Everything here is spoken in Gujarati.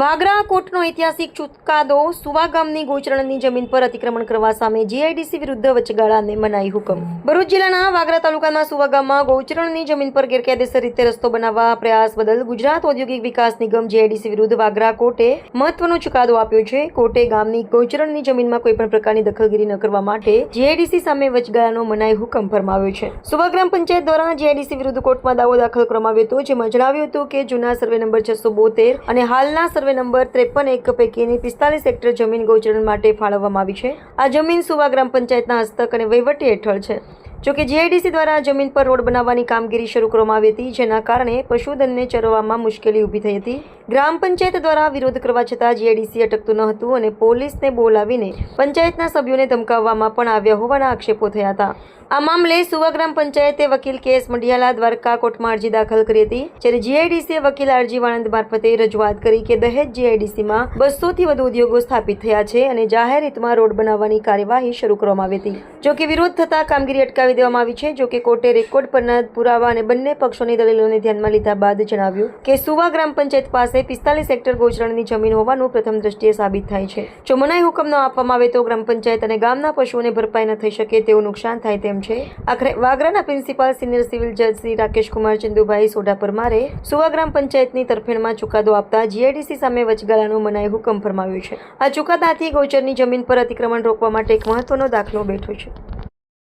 વાગરા કોર્ટનો ઐતિહાસિક ચુકાદો સુવા ગામની ગોચરણની જમીન પર અતિક્રમણ કરવા સામે જીઆઈડીસી વિરુદ્ધ વચગાળાને મનાઈ હુકમ. ભરૂચ જિલ્લાના વાગરા તાલુકાના સુવા ગામમાં ગોચરણની જમીન પર ગેરકાયદેસર રીતે રસ્તો બનાવવા પ્રયાસ બદલ ગુજરાત ઔદ્યોગિક વિકાસ નિગમ જીઆઈડીસી વિરુદ્ધ વાગરા કોર્ટે મહત્વનો ચુકાદો આપ્યો છે. કોર્ટે ગામની ગોચરણની જમીનમાં કોઈપણ પ્રકારની દખલગીરી ન કરવા માટે જીઆઈડીસી સામે વચગાળાનો મનાઈ હુકમ ફરમાવ્યો છે. સુવા પંચાયત દ્વારા જીઆઈડીસી વિરુદ્ધ કોર્ટમાં દાવો દાખલ કરવામાં આવ્યો હતો, જેમાં જણાવ્યું હતું કે જૂના સર્વે નંબર છસો બોતેર અને હાલના સર્વે નંબર ત્રેપન એક પૈકીની પિસ્તાલીસ હેક્ટર જમીન ગૌચરણ માટે ફાળવવામાં આવી છે. આ જમીન સુવા ગ્રામ પંચાયતના હસ્તક અને વહીવટી હેઠળ છે. જોકે જીઆઈડીસી દ્વારા જમીન પર રોડ બનાવવાની કામગીરી શરૂ કરવામાં આવી હતી, જેના કારણે પશુધનને ચરવામાં મુશ્કેલી ઊભી થઈ હતી. ગ્રામ પંચાયત દ્વારા વિરોધ કરવા છતાં જીઆઈડીસી અટકતું ન હતું અને પોલીસને બોલાવીને પંચાયતના સભ્યોને ધમકાવવામાં પણ આવ્યા હોવાના આક્ષેપો થયા હતા. આ મામલે સુવા ગ્રામ પંચાયતે વકીલ કેસ મંડિયાલા દ્વારકા કોર્ટમાં અરજી દાખલ કરી હતી, જ્યારે જીઆઈડીસીએ વકીલ અરજી વાણંદ મારફતે રજૂઆત કરી કે દહેજ જીઆઈડીસીમાં બસોથી વધુ ઉદ્યોગો સ્થાપિત થયા છે અને જાહેર હિતમાં રોડ બનાવવાની કાર્યવાહી શરૂ કરવામાં આવી હતી. જોકે વિરોધ થતા કામગીરી અટકાવી દેવામાં આવી છે, જોકે કોર્ટે રેકોર્ડ પરના પુરાવા અને બંને પક્ષોની દલીલોને ધ્યાનમાં લીધા બાદ જણાવ્યું કે સુવા ગ્રામ પંચાયત પાસે પિસ્તાલીસ હેક્ટર ગોચરણની જમીન હોવાનું પ્રથમ દ્રષ્ટિએ સાબિત થાય છે. જો મનાઈ હુકમ ન આપવામાં આવે તો ગ્રામ પંચાયત અને ગામના પશુઓને ભરપાઈ ન થઈ શકે તેવું નુકસાન થાય તેમ છે. આખરે વાગરાના પ્રિન્સિપાલ સિનિયર સિવિલ જજ શ્રી રાકેશ કુમાર ચંદુભાઈ સોઢા પરમારે સુવા ગ્રામ પંચાયતની તરફેણમાં ચુકાદો આપતા જીઆઈડીસી સામે વચગાળાનો મનાઈ હુકમ ફરમાવ્યો છે. આ ચુકાદાથી ગૌચરની જમીન પર અતિક્રમણ રોકવા માટે એક મહત્વનો દાખલો બેઠો છે.